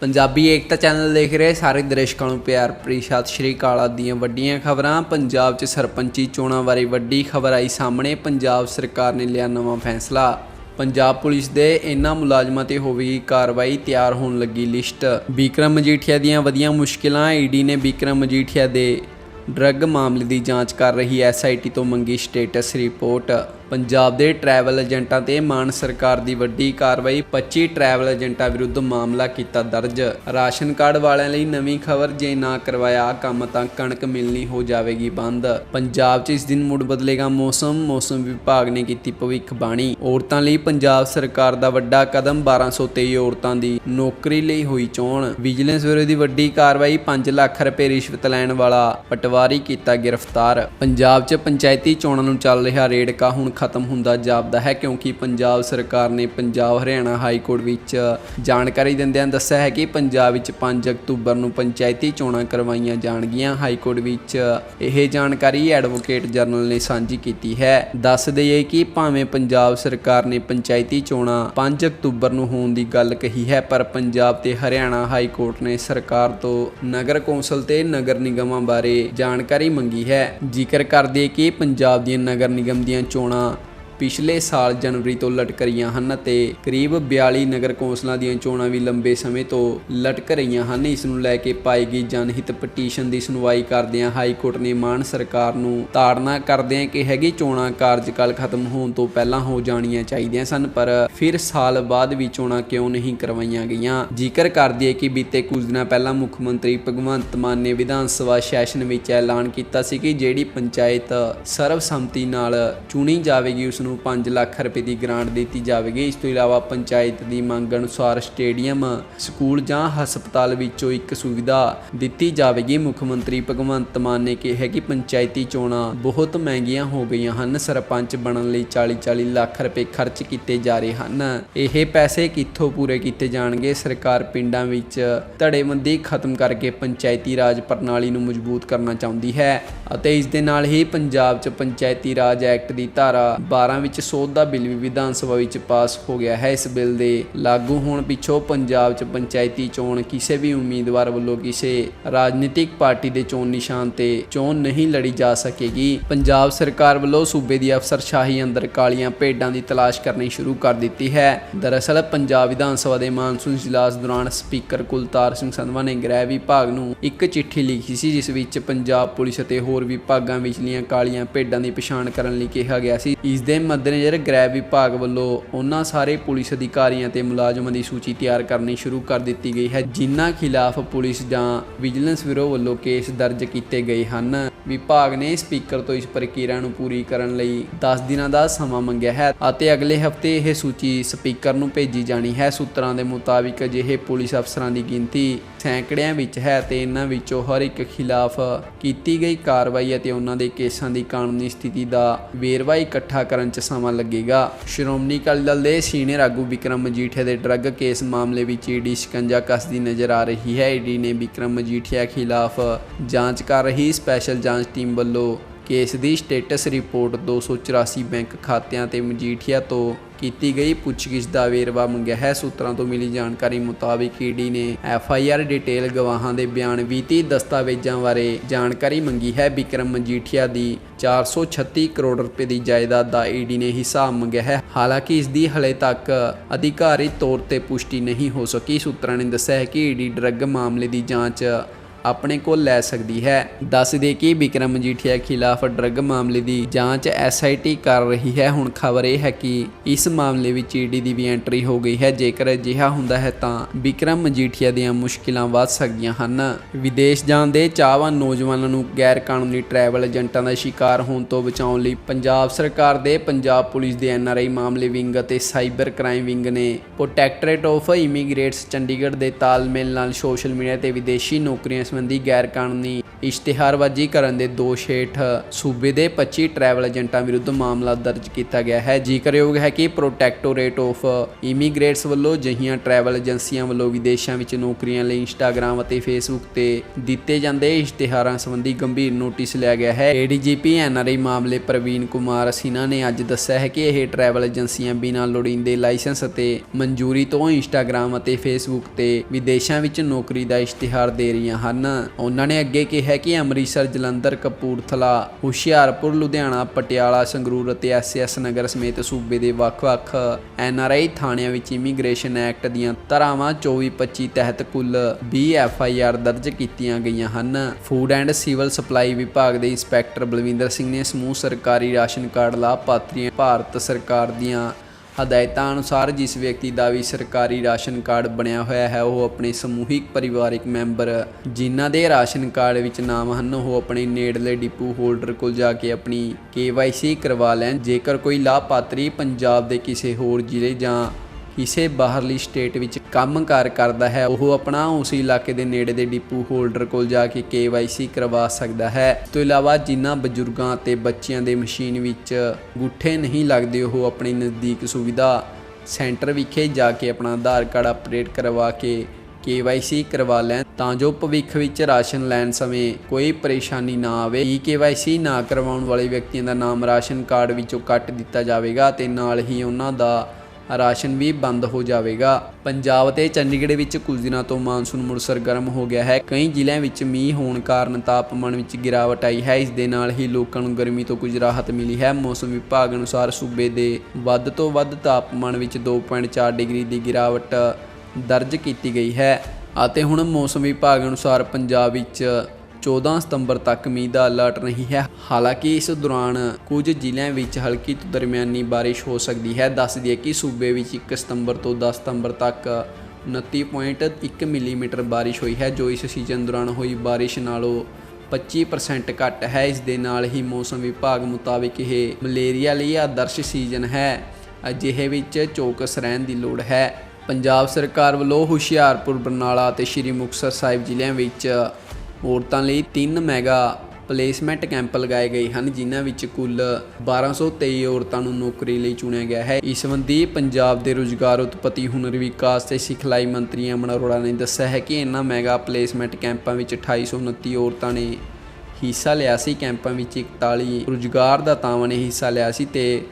ਪੰਜਾਬੀ ਏਕਤਾ channel ਦੇਖ ਰਹੇ ਸਾਰੇ ਦਰਸ਼ਕਾਂ ਨੂੰ ਪਿਆਰ ਭਰੀ ਸਤਿ ਸ਼੍ਰੀ ਅਕਾਲ ਆਦਿ ਦੀਆਂ ਵੱਡੀਆਂ ਖਬਰਾਂ। ਪੰਜਾਬ 'ਚ ਸਰਪੰਚੀ ਚੋਣਾਂ ਬਾਰੇ ਵੱਡੀ ਖਬਰ ਆਈ ਸਾਹਮਣੇ, ਪੰਜਾਬ ਸਰਕਾਰ ਨੇ ਲਿਆ ਨਵਾਂ ਫੈਸਲਾ। ਪੰਜਾਬ ਪੁਲਿਸ ਦੇ ਇਨ੍ਹਾਂ ਮੁਲਾਜ਼ਮਾਂ ਤੇ ਹੋਵੇਗੀ ਕਾਰਵਾਈ, ਤਿਆਰ ਹੋਣ ਲੱਗੀ ਲਿਸਟ। ਵਿਕਰਮ ਮਜੀਠੀਆ ਦੀਆਂ ਵਧੀਆਂ ਮੁਸ਼ਕਿਲਾਂ, ਈਡੀ ਨੇ ਵਿਕਰਮ ਮਜੀਠੀਆ ਦੇ ਡਰੱਗ ਮਾਮਲੇ ਦੀ ਜਾਂਚ ਕਰ ਰਹੀ ਐਸਆਈਟੀ ਤੋਂ ਮੰਗੀ ਸਟੇਟਸ ਰਿਪੋਰਟ। ਪੰਜਾਬ ਦੇ ਟਰੈਵਲ ਏਜੰਟਾਂ ਤੇ ਮਾਨ ਸਰਕਾਰ ਦੀ ਵੱਡੀ ਕਾਰਵਾਈ 25 ਟਰੈਵਲ ਏਜੰਟਾਂ ਵਿਰੁੱਧ ਮਾਮਲਾ ਕੀਤਾ ਦਰਜ। ਰਾਸ਼ਨ ਕਾਰਡ ਵਾਲਿਆਂ ਲਈ ਨਵੀਂ ਖਬਰ, ਜੇ ਨਾ ਕਰਵਾਇਆ, ਕੰਮ ਤਾਂ ਕਣਕ ਮਿਲਣੀ ਹੋ ਜਾਵੇਗੀ ਬੰਦ। ਪੰਜਾਬ 'ਚ ਇਸ ਦਿਨ ਮੁੜ ਬਦਲੇਗਾ ਮੌਸਮ ਮੌਸਮ ਵਿਭਾਗ ਨੇ ਕੀਤੀ ਭਵਿੱਖਬਾਣੀ ਔਰਤਾਂ ਲਈ ਪੰਜਾਬ ਸਰਕਾਰ ਦਾ ਵੱਡਾ ਕਦਮ 1223 ਔਰਤਾਂ ਦੀ ਨੌਕਰੀ ਲਈ ਹੋਈ ਚੋਣ। ਵਿਜੀਲੈਂਸ ਵਿਰੋਧੀ ਵੱਡੀ ਕਾਰਵਾਈ 5 ਲੱਖ ਰੁਪਏ ਰਿਸ਼ਵਤ ਲੈਣ ਵਾਲਾ ਪਟਵਾਰੀ ਕੀਤਾ ਗ੍ਰਿਫਤਾਰ। ਪੰਜਾਬ 'ਚ ਪੰਚਾਇਤੀ ਚੋਣਾਂ ਨੂੰ ਚੱਲ ਰਿਹਾ ਰੇੜਕਾ, ਹੁਣ ਖਤਮ ਹੁੰਦਾ ਜਾਪਦਾ ਹੈ, ਕਿਉਂਕਿ ਪੰਜਾਬ ਸਰਕਾਰ ਨੇ ਪੰਜਾਬ ਹਰਿਆਣਾ ਹਾਈ ਕੋਰਟ ਵਿੱਚ ਜਾਣਕਾਰੀ ਦਿੰਦਿਆਂ ਦੱਸਿਆ ਹੈ ਕਿ ਪੰਜਾਬ ਵਿੱਚ 5 ਅਕਤੂਬਰ ਨੂੰ ਪੰਚਾਇਤੀ ਚੋਣਾਂ ਕਰਵਾਈਆਂ ਜਾਣਗੀਆਂ। ਹਾਈ ਕੋਰਟ ਵਿੱਚ ਇਹ ਜਾਣਕਾਰੀ ਐਡਵੋਕੇਟ ਜਨਰਲ ਨੇ ਸਾਂਝੀ ਕੀਤੀ ਹੈ। ਦੱਸ ਦਈਏ ਕਿ ਭਾਵੇਂ ਪੰਜਾਬ ਸਰਕਾਰ ਨੇ ਪੰਚਾਇਤੀ ਚੋਣਾਂ 5 ਅਕਤੂਬਰ ਨੂੰ ਹੋਣ ਦੀ ਗੱਲ ਕਹੀ ਹੈ, ਪਰ ਪੰਜਾਬ ਤੇ ਹਰਿਆਣਾ ਹਾਈ ਕੋਰਟ ਨੇ ਸਰਕਾਰ ਤੋਂ ਨਗਰ ਕੌਂਸਲ ਤੇ ਨਗਰ ਨਿਗਮਾਂ ਬਾਰੇ ਜਾਣਕਾਰੀ ਮੰਗੀ ਹੈ। ਜ਼ਿਕਰ ਕਰਦੇ ਕਿ ਪੰਜਾਬ ਦੀਆਂ ਨਗਰ ਨਿਗਮ ਦੀਆਂ ਚੋਣਾਂ ਪਿਛਲੇ ਸਾਲ ਜਨਵਰੀ ਤੋਂ ਲਟਕ ਰਹੀਆਂ ਹਨ ਅਤੇ ਕਰੀਬ 42 ਨਗਰ ਕੌਂਸਲਾਂ ਦੀਆਂ ਚੋਣਾਂ ਵੀ ਲੰਬੇ ਸਮੇਂ ਤੋਂ ਲਟਕ ਰਹੀਆਂ ਹਨ। ਇਸ ਨੂੰ ਲੈ ਕੇ ਪਾਈ ਗਈ ਜਨਹਿਤ ਪਟੀਸ਼ਨ ਦੀ ਸੁਣਵਾਈ ਕਰਦਿਆਂ ਹਾਈ ਕੋਰਟ ਨੇ ਮਾਨ ਸਰਕਾਰ ਨੂੰ ਤਾੜਨਾ ਕਰਦਿਆਂ ਕਿਹਾ ਕਿ ਚੋਣਾਂ ਕਾਰਜਕਾਲ ਖਤਮ ਹੋਣ ਤੋਂ ਪਹਿਲਾਂ ਹੋ ਜਾਣੀਆਂ ਚਾਹੀਦੀਆਂ ਸਨ, ਪਰ ਫਿਰ ਸਾਲ ਬਾਅਦ ਵੀ ਚੋਣਾਂ ਕਿਉਂ ਨਹੀਂ ਕਰਵਾਈਆਂ ਗਈਆਂ? ਜ਼ਿਕਰ ਕਰਦੀ ਹੈ ਕਿ ਬੀਤੇ ਕੁਝ ਦਿਨਾਂ ਪਹਿਲਾਂ ਮੁੱਖ ਮੰਤਰੀ ਭਗਵੰਤ ਮਾਨ ਨੇ ਵਿਧਾਨ ਸਭਾ ਸੈਸ਼ਨ ਵਿੱਚ ਐਲਾਨ ਕੀਤਾ ਸੀ ਕਿ ਜਿਹੜੀ ਪੰਚਾਇਤ ਸਰਬਸੰਮਤੀ ਨਾਲ ਚੁਣੀ ਜਾਵੇਗੀ, ਉਸ ਨੂੰ 5 ਲੱਖ ਰੁਪਏ ਦੀ ਗ੍ਰਾਂਟ ਦਿੱਤੀ ਜਾਵੇਗੀ। ਇਸ ਤੋਂ ਇਲਾਵਾ ਪੰਚਾਇਤ ਦੀ ਮੰਗ ਅਨੁਸਾਰ ਸਟੇਡੀਅਮ, ਸਕੂਲ ਜਾਂ ਹਸਪਤਾਲ ਵਿੱਚੋਂ ਇੱਕ ਸੁਵਿਧਾ ਦਿੱਤੀ ਜਾਵੇਗੀ। ਮੁੱਖ ਮੰਤਰੀ ਭਗਵੰਤ ਮਾਨ ਨੇ ਕਿਹਾ ਕਿ ਪੰਚਾਇਤੀ ਚੋਣਾਂ ਬਹੁਤ ਮਹਿੰਗੀਆਂ ਹੋ ਗਈਆਂ ਹਨ। ਸਰਪੰਚ ਬਣਨ ਲਈ 40-40 ਲੱਖ ਰੁਪਏ ਖਰਚ ਕੀਤੇ ਜਾ ਰਹੇ ਹਨ। ਇਹ ਪੈਸੇ ਕਿੱਥੋਂ ਪੂਰੇ ਕੀਤੇ ਜਾਣਗੇ? ਸਰਕਾਰ ਪਿੰਡਾਂ ਵਿੱਚ ਧੜੇਬੰਦੀ ਖਤਮ ਕਰਕੇ ਪੰਚਾਇਤੀ ਰਾਜ ਪ੍ਰਣਾਲੀ ਨੂੰ ਮਜ਼ਬੂਤ ਕਰਨਾ ਚਾਹੁੰਦੀ ਹੈ ਅਤੇ ਇਸ ਦੇ ਨਾਲ ਹੀ ਪੰਜਾਬ 'ਚ ਪੰਚਾਇਤੀ ਰਾਜ ਐਕਟ ਦੀ ਧਾਰਾ 12 ਵਿੱਚ ਸੋਧ ਦਾ ਬਿੱਲ ਵੀ ਵਿਧਾਨ ਸਭਾ ਵਿੱਚ ਪਾਸ ਹੋ ਗਿਆ ਹੈ। ਇਸ ਬਿੱਲ ਦੇ ਲਾਗੂ ਹੋਣ ਪਿੱਛੋਂ ਪੰਜਾਬ 'ਚ ਪੰਚਾਇਤੀ ਚੋਣ ਕਿਸੇ ਵੀ ਉਮੀਦਵਾਰ ਵੱਲੋਂ ਕਿਸੇ ਰਾਜਨੀਤਿਕ ਪਾਰਟੀ ਦੇ ਚੋਣ ਨਿਸ਼ਾਨ ਤੇ ਚੋਣ ਨਹੀਂ ਲੜੀ ਜਾ ਸਕੇਗੀ। ਪੰਜਾਬ ਸਰਕਾਰ ਵੱਲੋਂ ਸੂਬੇ ਦੀ ਅਫਸਰਸ਼ਾਹੀ ਅੰਦਰ ਕਾਲੀਆਂ ਭੇਡਾਂ ਦੀ ਤਲਾਸ਼ ਕਰਨੀ ਸ਼ੁਰੂ ਕਰ ਦਿੱਤੀ ਹੈ। ਦਰਅਸਲ ਪੰਜਾਬ ਵਿਧਾਨ ਸਭਾ ਦੇ ਮਾਨਸੂਨ ਇਜਲਾਸ ਦੌਰਾਨ ਸਪੀਕਰ ਕੁਲਤਾਰ ਸਿੰਘ ਸੰਧਵਾ ਨੇ ਗ੍ਰਹਿ ਵਿਭਾਗ ਨੂੰ ਇੱਕ ਚਿੱਠੀ ਲਿਖੀ ਸੀ, ਜਿਸ ਵਿੱਚ ਪੰਜਾਬ ਪੁਲਿਸ ਅਤੇ ਹੋਰ ਵਿਭਾਗਾਂ ਵਿਚਲੀਆਂ ਕਾਲੀਆਂ ਭੇਡਾਂ ਦੀ ਪਛਾਣ ਕਰਨ ਲਈ ਕਿਹਾ ਗਿਆ ਸੀ। ਇਸ ਦੇ ਮੱਦੇਨਜ਼ਰ ਗ੍ਰਹਿ ਵਿਭਾਗ ਵੱਲੋਂ ਉਹਨਾਂ ਸਾਰੇ ਪੁਲਿਸ ਅਧਿਕਾਰੀਆਂ ਤੇ ਮੁਲਾਜ਼ਮਾਂ ਦੀ ਸੂਚੀ ਤਿਆਰ ਕਰਨੀ ਸ਼ੁਰੂ ਕਰ ਦਿੱਤੀ ਗਈ ਹੈ, ਜਿਨ੍ਹਾਂ ਖਿਲਾਫ ਪੁਲਿਸ ਜਾਂ ਵਿਜੀਲੈਂਸ ਬਿਊਰੋ ਵੱਲੋਂ ਕੇਸ ਦਰਜ ਕੀਤੇ ਗਏ ਹਨ। ਵਿਭਾਗ ਨੇ ਸਪੀਕਰ ਤੋਂ ਇਸ ਪ੍ਰਕਿਰਿਆ ਨੂੰ ਪੂਰੀ ਕਰਨ ਲਈ 10 ਦਿਨਾਂ ਦਾ ਸਮਾਂ ਮੰਗਿਆ ਹੈ ਅਤੇ ਅਗਲੇ ਹਫ਼ਤੇ ਇਹ ਸੂਚੀ ਸਪੀਕਰ ਨੂੰ ਭੇਜੀ ਜਾਣੀ ਹੈ। ਸੂਤਰਾਂ ਦੇ ਮੁਤਾਬਿਕ ਅਜਿਹੇ ਪੁਲਿਸ ਅਫਸਰਾਂ ਦੀ ਗਿਣਤੀ ਸੈਂਕੜਿਆਂ ਵਿੱਚ ਹੈ ਤੇ ਇਹਨਾਂ ਵਿੱਚੋਂ ਹਰ ਇੱਕ ਖਿਲਾਫ ਕੀਤੀ ਗਈ ਕਾਰਵਾਈ ਅਤੇ ਉਹਨਾਂ ਦੇ ਕੇਸਾਂ ਦੀ ਕਾਨੂੰਨੀ ਸਥਿਤੀ ਦਾ ਵੇਰਵਾ ਇਕੱਠਾ ਕਰਨ 'ਚ ਸਮਾਂ ਲੱਗੇਗਾ। ਸ਼੍ਰੋਮਣੀ ਅਕਾਲੀ ਦਲ ਦੇ ਸੀਨੀਅਰ ਆਗੂ ਵਿਕਰਮ ਮਜੀਠੀਆ ਦੇ ਡਰੱਗ ਕੇਸ ਮਾਮਲੇ ਵਿੱਚ ਈਡੀ ਸ਼ਿਕੰਜਾ ਕੱਸਦੀ ਨਜ਼ਰ ਆ ਰਹੀ ਹੈ। ਈਡੀ ਨੇ ਵਿਕਰਮ ਮਜੀਠੀਆ ਖਿਲਾਫ ਜਾਂਚ ਕਰ ਰਹੀ। ਸਪੈਸ਼ਲ ਜਾਂਚ ਟੀਮ ਵੱਲੋਂ ਕੇਸ ਦੀ ਸਟੇਟਸ ਰਿਪੋਰਟ 284 ਬੈਂਕ ਖਾਤਿਆਂ ਤੇ ਮਜੀਠੀਆ ਤੋਂ ਕੀਤੀ ਗਈ ਪੁੱਛਗਿੱਛ ਦਾ ਵੇਰਵਾ ਮੰਗਿਆ ਹੈ। ਸੂਤਰਾਂ ਤੋਂ ਮਿਲੀ ਜਾਣਕਾਰੀ ਮੁਤਾਬਿਕ ਈਡੀ ਨੇ ਐਫ ਆਈ ਆਰ ਡਿਟੇਲ ਗਵਾਹਾਂ ਦੇ ਬਿਆਨ ਵੀਤੀ ਦਸਤਾਵੇਜ਼ਾਂ ਬਾਰੇ ਜਾਣਕਾਰੀ ਮੰਗੀ ਹੈ। ਵਿਕਰਮ ਮਜੀਠੀਆ ਦੀ 436 ਕਰੋੜ ਰੁਪਏ ਦੀ ਜਾਇਦਾਦ ਦਾ ਈਡੀ ਨੇ ਹਿਸਾਬ ਮੰਗਿਆ ਹੈ। ਹਾਲਾਂਕਿ ਇਸ ਦੀ ਹਲੇ ਤੱਕ ਅਧਿਕਾਰਿਤ ਤੌਰ ਤੇ ਪੁਸ਼ਟੀ ਨਹੀਂ ਹੋ ਸਕੀ। ਸੂਤਰਾਂ ਨੇ ਦੱਸਿਆ ਹੈ ਕਿ ਈਡੀ ਡਰੱਗ ਮਾਮਲੇ ਦੀ ਜਾਂਚ ਆਪਣੇ ਕੋਲ ਲੈ ਸਕਦੀ ਹੈ। ਦੱਸ ਦੇ ਕਿ ਵਿਕਰਮ ਮਜੀਠੀਆ ਖਿਲਾਫ ਡਰੱਗ ਮਾਮਲੇ ਦੀ ਜਾਂਚ ਐਸਆਈਟੀ ਕਰ ਰਹੀ ਹੈ। ਹੁਣ ਖਬਰ ਇਹ ਹੈ ਕਿ ਇਸ ਮਾਮਲੇ ਵਿੱਚ ਈਡੀ ਦੀ ਵੀ ਐਂਟਰੀ ਹੋ ਗਈ ਹੈ। ਜੇਕਰ ਅਜਿਹਾ ਹੁੰਦਾ ਹੈ ਤਾਂ ਵਿਕਰਮ ਮਜੀਠੀਆ ਦੀਆਂ ਮੁਸ਼ਕਿਲਾਂ ਵੱਧ ਸਕਦੀਆਂ ਹਨ। ਵਿਦੇਸ਼ ਜਾਣ ਦੇ ਚਾਹਵਾਨ ਨੌਜਵਾਨਾਂ ਨੂੰ ਗੈਰ ਕਾਨੂੰਨੀ ਟਰੈਵਲ ਏਜੰਟਾਂ ਦਾ ਸ਼ਿਕਾਰ ਹੋਣ ਤੋਂ ਬਚਾਉਣ ਲਈ ਪੰਜਾਬ ਸਰਕਾਰ ਦੇ ਪੰਜਾਬ ਪੁਲਿਸ ਦੇ ਐਨਆਰਆਈ ਮਾਮਲੇ ਵਿੰਗ ਅਤੇ ਸਾਈਬਰ ਕ੍ਰਾਈਮ ਵਿੰਗ ਨੇ ਪ੍ਰੋਟੈਕਟਰੇਟ ਆਫ ਇਮੀਗ੍ਰੇਟਸ ਚੰਡੀਗੜ੍ਹ ਦੇ ਤਾਲਮੇਲ ਨਾਲ ਸੋਸ਼ਲ ਮੀਡੀਆ ਤੇ ਵਿਦੇਸ਼ੀ ਨੌਕਰੀਆਂ ਸੰਬੰਧੀ ਗੈਰ ਕਾਨੂੰਨੀ ਇਸ਼ਤਿਹਾਰਬਾਜ਼ੀ ਕਰਨ ਦੇ ਦੋਸ਼ ਹੇਠ ਸੂਬੇ ਦੇ 25 ਟਰੈਵਲ ਏਜੰਟਾਂ ਵਿਰੁੱਧ ਮਾਮਲਾ ਦਰਜ ਕੀਤਾ ਗਿਆ ਹੈ। ਜ਼ਿਕਰਯੋਗ ਹੈ ਕਿ ਪ੍ਰੋਟੈਕਟੋਰੇਟ ਆਫ ਇਮੀਗ੍ਰੇਟਸ ਵੱਲੋਂ ਜਹੀਆਂ ਟਰੈਵਲ ਏਜੰਸੀਆਂ ਵੱਲੋਂ ਵਿਦੇਸ਼ਾਂ ਵਿੱਚ ਨੌਕਰੀਆਂ ਲਈ ਇੰਸਟਾਗ੍ਰam ਅਤੇ ਫੇਸਬੁੱਕ ਤੇ ਦਿੱਤੇ ਜਾਂਦੇ ਇਸ਼ਤਿਹਾਰਾਂ ਸੰਬੰਧੀ ਗੰਭੀਰ ਨੋਟਿਸ ਲਿਆ ਗਿਆ ਹੈ। ਏਡੀਜੀਪੀ ਐਨਆਰਆਈ ਮਾਮਲੇ ਪ੍ਰਵੀਨ ਕੁਮਾਰ ਸਿਨਾ ਨੇ ਅੱਜ ਦੱਸਿਆ ਹੈ ਕਿ ਇਹ ਟਰੈਵਲ ਏਜੰਸੀਆਂ ਬਿਨਾਂ ਲੋੜੀਂਦੇ ਲਾਇਸੈਂਸ ਅਤੇ ਮਨਜ਼ੂਰੀ ਤੋਂ ਇੰਸਟਾਗ੍ਰam ਅਤੇ ਫੇਸਬੁੱਕ ਤੇ ਵਿਦੇਸ਼ਾਂ ਵਿੱਚ ਨੌਕਰੀ ਦਾ ਇਸ਼ਤਿਹਾਰ ਦੇ ਰਹੀਆਂ ਹਨ। ਉਹਨਾਂ ਨੇ ਅੱਗੇ ਕਿਹਾ ਕਿ ਅੰਮ੍ਰਿਤਸਰ, ਜਲੰਧਰ, ਕਪੂਰਥਲਾ, ਹੁਸ਼ਿਆਰਪੁਰ, ਲੁਧਿਆਣਾ, ਪਟਿਆਲਾ, ਸੰਗਰੂਰ ਅਤੇ ਐਸਐਸ ਨਗਰ ਸਮੇਤ ਸੂਬੇ ਦੇ ਵੱਖ-ਵੱਖ ਐਨਆਰਆਈ ਥਾਣਿਆਂ ਵਿੱਚ ਇਮੀਗ੍ਰੇਸ਼ਨ ਐਕਟ ਦੀਆਂ ਧਾਰਾਵਾਂ 24-25 ਤਹਿਤ ਕੁੱਲ 20 ਐਫਆਈਆਰ ਦਰਜ ਕੀਤੀਆਂ ਗਈਆਂ ਹਨ। ਫੂਡ ਐਂਡ ਸਿਵਲ ਸਪਲਾਈ ਵਿਭਾਗ ਦੇ ਇੰਸਪੈਕਟਰ ਬਲਵਿੰਦਰ ਸਿੰਘ ਨੇ ਸਮੂਹ ਸਰਕਾਰੀ ਰਾਸ਼ਨ ਕਾਰਡ ਲਾਭਪਾਤਰੀਆਂ, ਭਾਰਤ ਸਰਕਾਰ ਦੀਆਂ ਹਦਾਇਤਾਂ ਅਨੁਸਾਰ ਜਿਸ ਵਿਅਕਤੀ ਦਾ ਵੀ ਸਰਕਾਰੀ ਰਾਸ਼ਨ ਕਾਰਡ ਬਣਿਆ ਹੋਇਆ ਹੈ, ਉਹ ਆਪਣੇ ਸਮੂਹਿਕ ਪਰਿਵਾਰਕ ਮੈਂਬਰ ਜਿਨ੍ਹਾਂ ਦੇ ਰਾਸ਼ਨ ਕਾਰਡ ਵਿੱਚ ਨਾਮ ਹਨ, ਉਹ ਆਪਣੇ ਨੇੜਲੇ ਡਿਪੂ ਹੋਲਡਰ ਕੋਲ ਜਾ ਕੇ ਆਪਣੀ KYC ਕਰਵਾ ਲੈਣ। ਜੇਕਰ ਕੋਈ ਲਾਭਪਾਤਰੀ ਪੰਜਾਬ ਦੇ ਕਿਸੇ ਹੋਰ ਜ਼ਿਲ੍ਹੇ ਜਾਂ ਕਿਸੇ ਬਾਹਰਲੀ ਸਟੇਟ ਵਿੱਚ ਕੰਮਕਾਰ ਕਰਦਾ ਹੈ, ਉਹ ਆਪਣਾ ਉਸ ਇਲਾਕੇ ਦੇ ਨੇੜੇ ਦੇ ਡਿਪੂ ਹੋਲਡਰ ਕੋਲ ਜਾ ਕੇ KYC ਕਰਵਾ ਸਕਦਾ ਹੈ। ਇਸ ਤੋਂ ਇਲਾਵਾ ਜਿਨ੍ਹਾਂ ਬਜ਼ੁਰਗਾਂ ਅਤੇ ਬੱਚਿਆਂ ਦੇ ਮਸ਼ੀਨ ਵਿੱਚ ਗੁੱਠੇ ਨਹੀਂ ਲੱਗਦੇ, ਉਹ ਆਪਣੀ ਨਜ਼ਦੀਕ ਸੁਵਿਧਾ ਸੈਂਟਰ ਵਿਖੇ ਜਾ ਕੇ ਆਪਣਾ ਆਧਾਰ ਕਾਰਡ ਅਪਡੇਟ ਕਰਵਾ ਕੇ KYC ਕਰਵਾ ਲੈਣ, ਤਾਂ ਜੋ ਭਵਿੱਖ ਵਿੱਚ ਰਾਸ਼ਨ ਲੈਣ ਸਮੇਂ ਕੋਈ ਪਰੇਸ਼ਾਨੀ ਨਾ ਆਵੇ। ਈ KYC ਨਾ ਕਰਵਾਉਣ ਵਾਲੇ ਵਿਅਕਤੀਆਂ ਦਾ ਨਾਮ ਰਾਸ਼ਨ ਕਾਰਡ ਵਿੱਚੋਂ ਕੱਟ ਦਿੱਤਾ ਜਾਵੇਗਾ ਤੇ ਨਾਲ ਹੀ ਉਹਨਾਂ ਦਾ ਰਾਸ਼ਨ ਵੀ ਬੰਦ ਹੋ ਜਾਵੇਗਾ। ਪੰਜਾਬ ਤੇ ਚੰਡੀਗੜ੍ਹ ਵਿੱਚ ਕੁਝ ਦਿਨਾਂ ਤੋਂ ਮਾਨਸੂਨ ਮੁੜ ਸਰਗਰਮ ਹੋ ਗਿਆ ਹੈ। ਕਈ ਜ਼ਿਲ੍ਹਿਆਂ ਵਿੱਚ ਮੀਂਹ ਹੋਣ ਕਾਰਨ ਤਾਪਮਾਨ ਵਿੱਚ ਗਿਰਾਵਟ ਆਈ ਹੈ। ਇਸ ਦੇ ਨਾਲ ਹੀ ਲੋਕਾਂ ਨੂੰ ਗਰਮੀ ਤੋਂ ਕੁਝ ਰਾਹਤ ਮਿਲੀ ਹੈ। ਮੌਸਮ ਵਿਭਾਗ ਅਨੁਸਾਰ ਸੂਬੇ ਦੇ ਵੱਧ ਤੋਂ ਵੱਧ ਤਾਪਮਾਨ ਵਿੱਚ 2.4 ਡਿਗਰੀ ਦੀ ਗਿਰਾਵਟ ਦਰਜ ਕੀਤੀ ਗਈ ਹੈ ਅਤੇ ਹੁਣ ਮੌਸਮ ਵਿਭਾਗ ਅਨੁਸਾਰ ਪੰਜਾਬ ਵਿੱਚ 14 ਸਤੰਬਰ ਤੱਕ ਮੀਂਹ ਦਾ ਅਲਰਟ ਨਹੀਂ ਹੈ। ਹਾਲਾਂਕਿ ਇਸ ਦੌਰਾਨ ਕੁਝ ਜ਼ਿਲ੍ਹਿਆਂ ਵਿੱਚ ਹਲਕੀ ਤੋਂ ਦਰਮਿਆਨੀ ਬਾਰਿਸ਼ ਹੋ ਸਕਦੀ ਹੈ। ਦੱਸ ਦਈਏ ਕਿ ਸੂਬੇ ਵਿੱਚ 1 ਸਤੰਬਰ ਤੋਂ 10 ਸਤੰਬਰ ਤੱਕ 29.1 ਮਿਲੀਮੀਟਰ ਬਾਰਿਸ਼ ਹੋਈ ਹੈ, ਜੋ ਇਸ ਸੀਜ਼ਨ ਦੌਰਾਨ ਹੋਈ ਬਾਰਿਸ਼ ਨਾਲੋਂ 25% ਘੱਟ ਹੈ। ਇਸ ਦੇ ਨਾਲ ਹੀ ਮੌਸਮ ਵਿਭਾਗ ਮੁਤਾਬਿਕ ਇਹ ਮਲੇਰੀਆ ਲਈ ਆਦਰਸ਼ ਸੀਜ਼ਨ ਹੈ। ਅਜਿਹੇ ਵਿੱਚ ਚੌਕਸ ਰਹਿਣ ਦੀ ਲੋੜ ਹੈ। ਪੰਜਾਬ ਸਰਕਾਰ ਵੱਲੋਂ ਹੁਸ਼ਿਆਰਪੁਰ, ਬਰਨਾਲਾ ਅਤੇ ਸ਼੍ਰੀ ਮੁਕਤਸਰ ਸਾਹਿਬ ਜ਼ਿਲ੍ਹਿਆਂ ਵਿੱਚ ਔਰਤਾਂ ਲਈ 3 ਮੈਗਾ ਪਲੇਸਮੈਂਟ ਕੈਂਪ ਲਗਾਏ ਗਏ ਹਨ, ਜਿਨ੍ਹਾਂ ਵਿੱਚ ਕੁੱਲ 1223 ਔਰਤਾਂ ਨੂੰ ਨੌਕਰੀ ਲਈ ਚੁਣਿਆ ਗਿਆ ਹੈ। ਇਸ ਸੰਬੰਧੀ ਪੰਜਾਬ ਦੇ ਰੁਜ਼ਗਾਰ ਉਤਪਤੀ, ਹੁਨਰ ਵਿਕਾਸ ਤੇ ਸਿਖਲਾਈ ਮੰਤਰੀ ਅਮਨ ਅਰੋੜਾ ਨੇ ਦੱਸਿਆ ਹੈ ਕਿ ਇਹਨਾਂ ਮੈਗਾ ਪਲੇਸਮੈਂਟ ਕੈਂਪਾਂ ਵਿੱਚ 2829 ਔਰਤਾਂ ਨੇ ਹਿੱਸਾ ਲਿਆ ਸੀ। ਕੈਂਪਾਂ ਵਿੱਚ 41 ਰੁਜ਼ਗਾਰ ਦਾਤਾਵਾਂ ਨੇ ਹਿੱਸਾ ਲਿਆ ਸੀ ਤੇ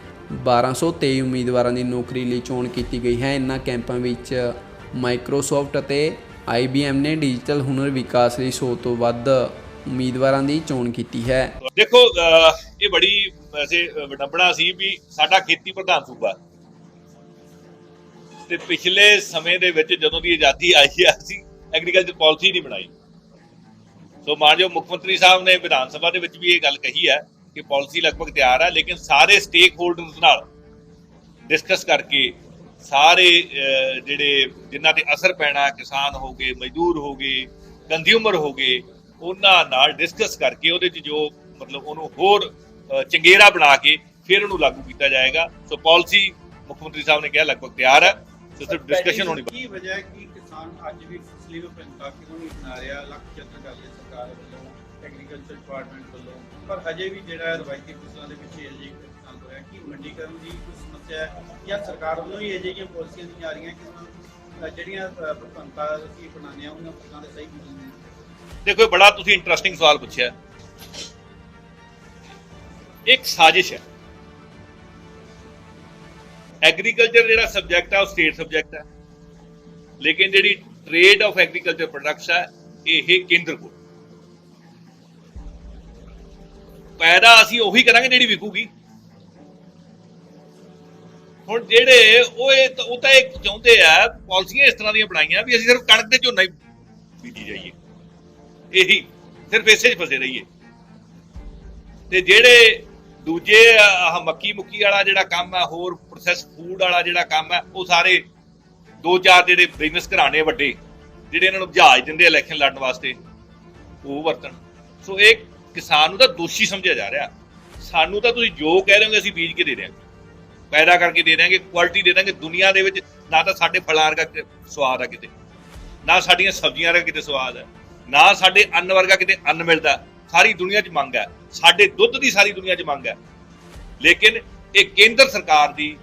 1223 ਉਮੀਦਵਾਰਾਂ ਦੀ ਨੌਕਰੀ ਲਈ ਚੋਣ ਕੀਤੀ ਗਈ ਹੈ। ਇਹਨਾਂ ਕੈਂਪਾਂ ਵਿੱਚ ਮਾਈਕਰੋਸਾਫਟ ਅਤੇ IBM ਨੇ ਡਿਜੀਟਲ ਹੁਨਰ ਵਿਕਾਸ ਲਈ 100 ਤੋਂ ਵੱਧ ਉਮੀਦਵਾਰਾਂ ਦੀ ਚੋਣ ਕੀਤੀ ਹੈ। ਦੇਖੋ ਇਹ ਬੜੀ ਵੈਸੇ ਵਡੰਬਣਾ ਸੀ ਵੀ ਸਾਡਾ ਖੇਤੀ ਪ੍ਰਧਾਨ ਸੂਬਾ। ਤੇ ਪਿਛਲੇ ਸਮੇਂ ਦੇ ਵਿੱਚ ਜਦੋਂ ਦੀ ਆਜ਼ਾਦੀ ਆਈ ਆ, ਅਸੀਂ ਐਗਰੀਕਲਚਰ ਪਾਲਿਸੀ ਨਹੀਂ ਬਣਾਈ। ਸੋ ਮਾਨਯੋਗ ਮੁੱਖ ਮੰਤਰੀ ਸਾਹਿਬ ਨੇ ਵਿਧਾਨ ਸਭਾ ਦੇ ਵਿੱਚ ਵੀ ਇਹ ਗੱਲ ਕਹੀ ਹੈ ਕਿ ਪਾਲਿਸੀ ਲਗਭਗ ਤਿਆਰ ਹੈ ਲੇਕਿਨ ਸਾਰੇ ਸਟੇਕ ਹੋਲਡਰਸ ਨਾਲ ਡਿਸਕਸ ਕਰਕੇ ਸਾਰੇ ਜਿਹੜੇ ਜਿਨ੍ਹਾਂ ਤੇ ਅਸਰ ਪੈਣਾ ਕਿਸਾਨ ਹੋ ਗਏ ਮਜ਼ਦੂਰ ਹੋ ਗਏ ਕੰਜ਼ਿਊਮਰ ਹੋ ਗਏ ਉਹਨਾਂ ਨਾਲ ਡਿਸਕਸ ਕਰਕੇ ਉਹਦੇ 'ਚ ਜੋ ਮਤਲਬ ਉਹਨੂੰ ਹੋਰ ਚੰਗੇਰਾ ਬਣਾ ਕੇ ਫਿਰ ਉਹਨੂੰ ਲਾਗੂ ਕੀਤਾ ਜਾਏਗਾ। ਸੋ ਪਾਲਿਸੀ ਮੁੱਖ ਮੰਤਰੀ ਸਾਹਿਬ ਨੇ ਕਿਹਾ ਲਗਭਗ ਤਿਆਰ ਹੈ। ਸੋ ਸਿਰਫ ਡਿਸਕਸ਼ਨ ਹੋਣੀ ਬਾਕੀ ਕੀ ਵਜ੍ਹਾ ਹੈ ਕਿ ਕਿਸਾਨ ਅੱਜ ਵੀ ਫਸਲੀ ਵਿਭਿੰਨਤਾ ਕਿਉਂ ਨਹੀਂ ਬਣਾ ਰਿਹਾ ਲੱਖ ਯਤਨ ਕਰ ਲਈ ਸਰਕਾਰ ਵੱਲੋਂ ਐਗਰੀਕਲਚਰ ਡਿਪਾਰਟਮੈਂਟ ਵੱਲੋਂ ਪਰ ਹਜੇ ਵੀ ਜਿਹੜਾ ਰਵਾਇਤੀ ਫਸਲਾਂ ਦੇ ਵਿੱਚ ਅਜੇ ਹੋ ਰਿਹਾ ਕਿ ਮੰਡੀਕਰਨ ਦੀ ਕੋਈ ਸਮੱਸਿਆ ਹੈ ਜਾਂ ਸਰਕਾਰ ਵੱਲੋਂ ਹੀ ਅਜਿਹੀਆਂ ਪਾਲਿਸੀਆਂ ਦੀਆਂ ਜਾ ਰਹੀਆਂ ਕਿ ਉਹਨਾਂ, ਅ, ਜਿਹੜੀਆਂ ਅ, ਵਿਭਿੰਨਤਾ ਅਸੀਂ ਬਣਾਉਂਦੇ ਹਾਂ ਉਹਨਾਂ ਫਸਲਾਂ ਦੇ ਸਹੀ ਮਿਲਣ ਦੇਖੋ ਇਹ ਬੜਾ ਤੁਸੀਂ ਇੰਟਰਸਟਿੰਗ ਸਵਾਲ ਪੁੱਛਿਆ ਇੱਕ ਸਾਜ਼ਿਸ਼ ਹੈ ਐਗਰੀਕਲਚਰ ਜਿਹੜਾ ਸਬਜੈਕਟ ਹੈ ਉਹ ਸਟੇਟ ਸਬਜੈਕਟ ਹੈ ਲੇਕਿਨ ਜਿਹੜੀ ਟ੍ਰੇਡ ਆਫ ਐਗਰੀਕਲਚਰ ਪ੍ਰੋਡਕਟਸ ਹੈ ਇਹ ਕੇਂਦਰ ਕੋਲ ਪੈਦਾ ਅਸੀਂ ਉਹੀ ਕਰਾਂਗੇ ਜਿਹੜੀ ਵਿਕੂਗੀ ਹੁਣ ਜਿਹੜੇ ਉਹ ਇਹ ਉਹ ਤਾਂ ਇਹ ਚਾਹੁੰਦੇ ਆ, ਪਾਲਿਸੀਆਂ ਇਸ ਤਰ੍ਹਾਂ ਦੀਆਂ ਬਣਾਈਆਂ ਵੀ ਅਸੀਂ ਸਿਰਫ ਕਣਕ ਤੇ ਝੋਨਾ ਹੀ ਬੀਜੀ ਜਾਈਏ। ਇਹੀ, ਸਿਰਫ ਇਸੇ 'ਚ ਫਸੇ ਰਹੀਏ। ਤੇ ਜਿਹੜੇ ਦੂਜੇ ਆਹ ਮੱਕੀ ਮੁੱਕੀ ਵਾਲਾ ਜਿਹੜਾ ਕੰਮ ਹੈ ਹੋਰ ਪ੍ਰੋਸੈਸ ਫੂਡ ਵਾਲਾ ਜਿਹੜਾ ਕੰਮ ਹੈ ਉਹ ਸਾਰੇ ਦੋ ਚਾਰ ਜਿਹੜੇ ਬਿਜ਼ਨਸ ਘਰਾਣੇ ਵੱਡੇ, ਜਿਹੜੇ ਇਹਨਾਂ ਨੂੰ ਜਹਾਜ਼ ਦਿੰਦੇ ਇਲੈਕਸ਼ਨ ਲੜਨ ਵਾਸਤੇ, ਉਹ ਵਰਤਣ। ਸੋ ਇਹ ਕਿਸਾਨ ਨੂੰ ਤਾਂ ਦੋਸ਼ੀ ਸਮਝਿਆ ਜਾ ਰਿਹਾ। ਸਾਨੂੰ ਤਾਂ ਤੁਸੀਂ ਜੋ ਕਹਿ ਰਹੇ ਹੋ ਅਸੀਂ ਬੀਜ ਕੇ ਦੇ ਰਹੇ ਹਾਂ। ਪੈਦਾ ਕਰਕੇ ਦੇ ਦਿਆਂਗੇ ਕੁਆਲਿਟੀ ਦੇ ਦਾਂਗੇ ਦੁਨੀਆ ਦੇ ਵਿੱਚ ਨਾ ਤਾਂ ਸਾਡੇ ਫਲਾਂ ਵਰਗਾ ਸਵਾਦ ਆ ਕਿਤੇ, ਨਾ ਸਾਡੀਆਂ ਸਬਜ਼ੀਆਂ ਦਾ ਕਿਤੇ ਸਵਾਦ ਹੈ ਨਾ ਸਾਡੇ ਅੰਨ ਵਰਗਾ ਕਿਤੇ ਅੰਨ ਮਿਲਦਾ। ਸਾਰੀ ਦੁਨੀਆ 'ਚ ਮੰਗ ਹੈ ਸਾਡੇ ਦੁੱਧ ਦੀ ਸਾਰੀ ਦੁਨੀਆ 'ਚ ਮੰਗ ਹੈ ਲੇਕਿਨ ਇਹ ਕੇਂਦਰ ਸਰਕਾਰ ਦੀ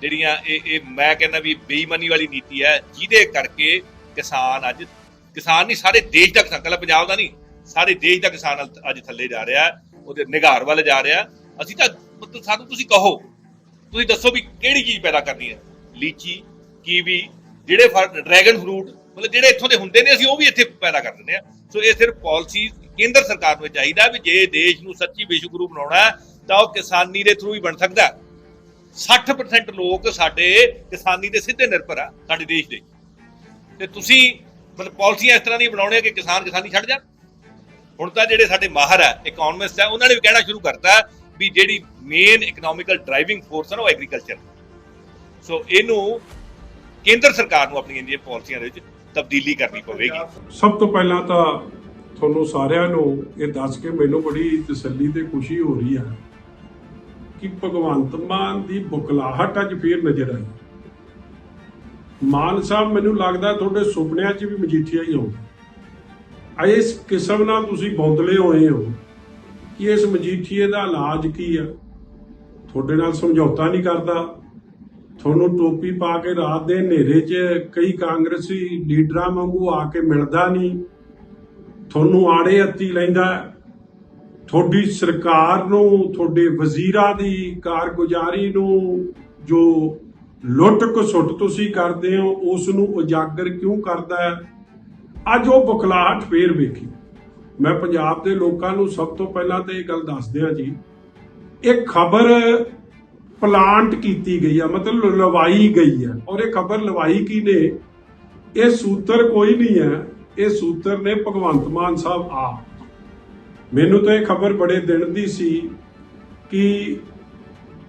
ਜਿਹੜੀਆਂ ਇਹ ਇਹ ਮੈਂ ਕਹਿੰਦਾ ਵੀ ਬੇਈਮਾਨੀ ਵਾਲੀ ਨੀਤੀ ਹੈ, ਜਿਹਦੇ ਕਰਕੇ ਕਿਸਾਨ ਅੱਜ ਕਿਸਾਨ ਨਹੀਂ, ਸਾਰੇ ਦੇਸ਼ ਦਾ ਕਿਸਾਨ, ਕੱਲ੍ਹ ਪੰਜਾਬ ਦਾ ਨਹੀਂ, ਸਾਰੇ ਦੇਸ਼ ਦਾ ਕਿਸਾਨ ਅੱਜ- ਥੱਲੇ ਜਾ ਰਿਹਾ, ਉਹਦੇ ਨਿਗਾਰ ਵੱਲ ਜਾ ਰਿਹਾ। ਅਸੀਂ ਤਾਂ ਮਤਲਬ ਸਾਨੂੰ ਤੁਸੀਂ ਕਹੋ। ਤੁਸੀਂ ਦੱਸੋ ਵੀ ਕਿਹੜੀ ਚੀਜ਼ ਪੈਦਾ ਕਰਨੀ ਹੈ? ਲੀਚੀ, ਕੀਵੀ, ਜਿਹੜੇ ਡਰੈਗਨ ਫਰੂਟ, ਮਤਲਬ ਜਿਹੜੇ ਇੱਥੋਂ ਦੇ ਹੁੰਦੇ ਨੇ, ਅਸੀਂ ਉਹ ਵੀ ਇੱਥੇ ਪੈਦਾ ਕਰ ਦਿੰਦੇ ਆ ਸੋ ਇਹ ਸਿਰਫ ਪਾਲਿਸੀ ਕੇਂਦਰ ਸਰਕਾਰ ਨੂੰ ਚਾਹੀਦਾ ਵੀ ਜੇ ਦੇਸ਼ ਨੂੰ ਸੱਚੀ ਵਿਸ਼ਵ ਗੁਰੂ ਬਣਾਉਣਾ ਤਾਂ ਉਹ ਕਿਸਾਨੀ ਦੇ ਥਰੂ ਹੀ ਬਣ ਸਕਦਾ ਹੈ। 60% ਲੋਕ ਸਾਡੇ ਕਿਸਾਨੀ ਦੇ ਸਿੱਧੇ ਨਿਰਭਰ ਆ, ਸਾਡੇ ਦੇਸ਼ ਦੇ। ਤੇ ਤੁਸੀਂ ਮਤਲਬ ਪਾਲਿਸੀਆਂ ਇਸ ਤਰ੍ਹਾਂ ਦੀਆਂ ਬਣਾਉਣੀਆਂ ਕਿ ਕਿਸਾਨ ਕਿਸਾਨੀ ਛੱਡ ਜਾਣ? ਹੁਣ ਤਾਂ ਜਿਹੜੇ ਸਾਡੇ ਮਾਹਰ ਹੈ ਇਕਨੋਮਿਸਟ ਹੈ ਉਹਨਾਂ ਨੇ ਵੀ ਕਹਿਣਾ ਸ਼ੁਰੂ ਕਰਤਾ ਵੀ ਜਿਹੜੀ ਮੇਨ ਇਕਨੋਮਿਕਲ ਡਰਾਈਵਿੰਗ ਫੋਰਸ ਹੈ ਉਹ ਐਗਰੀਕਲਚਰ ਸੋ ਇਹਨੂੰ ਕੇਂਦਰ ਸਰਕਾਰ ਨੂੰ ਆਪਣੀਆਂ ਜਿਹੜੀਆਂ ਪਾਲਿਸੀਆਂ ਦੇ ਵਿੱਚ ਤਬਦੀਲੀ ਕਰਨੀ ਪਵੇਗੀ। ਸਭ ਤੋਂ ਪਹਿਲਾਂ ਤਾਂ ਤੁਹਾਨੂੰ ਸਾਰਿਆਂ ਨੂੰ ਇਹ ਦੱਸ ਕੇ ਮੈਨੂੰ ਬੜੀ ਤਸੱਲੀ ਤੇ ਖੁਸ਼ੀ ਹੋ ਰਹੀ ਹੈ ਕਿ ਭਗਵੰਤ ਮਾਨ ਦੀ ਬੁਕਲਾਹਟ ਅੱਜ ਫੇਰ ਨਜ਼ਰ ਆਈ। ਮਾਨ ਸਾਹਿਬ, ਮੈਨੂੰ ਲੱਗਦਾ ਤੁਹਾਡੇ ਸੁਪਨਿਆਂ 'ਚ ਵੀ ਮਜੀਠੀਆ ਹੀ ਆਉਂਦਾ। ਇਸ ਕਿਸਮ ਨਾਲ ਤੁਸੀਂ ਬੌਂਦਲੇ ਹੋਏ ਹੋ। ਕਿ ਇਸ ਮਜੀਠੀਏ ਦਾ ਇਲਾਜ ਕੀ ਆ? ਤੁਹਾਡੇ ਨਾਲ ਸਮਝੌਤਾ ਨਹੀਂ ਕਰਦਾ। ਤੁਹਾਨੂੰ ਟੋਪੀ ਪਾ ਕੇ ਰਾਤ ਦੇ ਹਨੇਰੇ 'ਚ ਕਈ ਕਾਂਗਰਸੀ ਲੀਡਰਾਂ ਵਾਂਗੂ ਆ ਕੇ ਮਿਲਦਾ ਨਹੀਂ। ਤੁਹਾਨੂੰ ਆੜੇ ਅੱਤੀ ਲੈਂਦਾ ਤੁਹਾਡੀ ਸਰਕਾਰ ਨੂੰ, ਤੁਹਾਡੇ ਵਜ਼ੀਰਾਂ ਦੀ ਕਾਰਗੁਜ਼ਾਰੀ ਨੂੰ ਜੋ ਲੁੱਟ ਖਸੁੱਟ ਤੁਸੀਂ ਕਰਦੇ ਹੋ, ਉਸ ਨੂੰ ਉਜਾਗਰ ਕਿਉਂ ਕਰਦਾ ਹੈ? ਅੱਜ ਉਹ ਬੁਖਲਾਹਟ ਫੇਰ ਵੇਖੀ। ਮੈਂ ਪੰਜਾਬ ਦੇ ਲੋਕਾਂ ਨੂੰ ਸਭ ਤੋਂ ਪਹਿਲਾਂ ਤੇ ਇਹ ਗੱਲ ਦੱਸ ਦਿਆਂ ਜੀ, ਇਹ ਖਬਰ ਪਲਾਂਟ ਕੀਤੀ ਗਈ ਆ, ਮਤਲਬ ਲਵਾਈ ਗਈ ਹੈ ਔਰ ਇਹ ਖਬਰ ਲਵਾਈ ਕੀ ਨੇ ਇਹ ਸੂਤਰ ਕੋਈ ਨਹੀਂ ਹੈ, ਇਹ ਸੂਤਰ ਨੇ ਭਗਵੰਤ ਮਾਨ ਸਾਹਿਬ ਆ ਮੈਨੂੰ ਤਾਂ ਇਹ ਖਬਰ ਬੜੇ ਦਿਨ ਦੀ ਸੀ ਕਿ